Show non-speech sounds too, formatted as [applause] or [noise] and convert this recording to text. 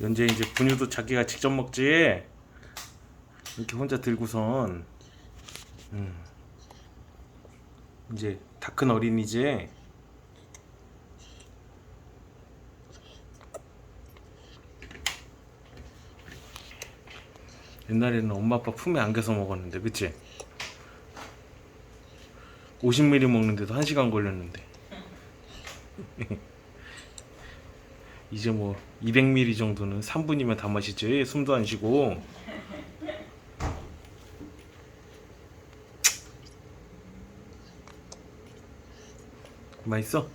연재 이제 분유도 자기가 직접 먹지. 이렇게 혼자 들고선 음. 이제 다 큰 어린이지. 옛날에는 엄마 아빠 품에 안겨서 먹었는데, 그치? 50ml 먹는데도 1시간 걸렸는데. [laughs] 이제 뭐 200ml 정도는 3분이면 다 마시지. 숨도 안 쉬고. 맛있어?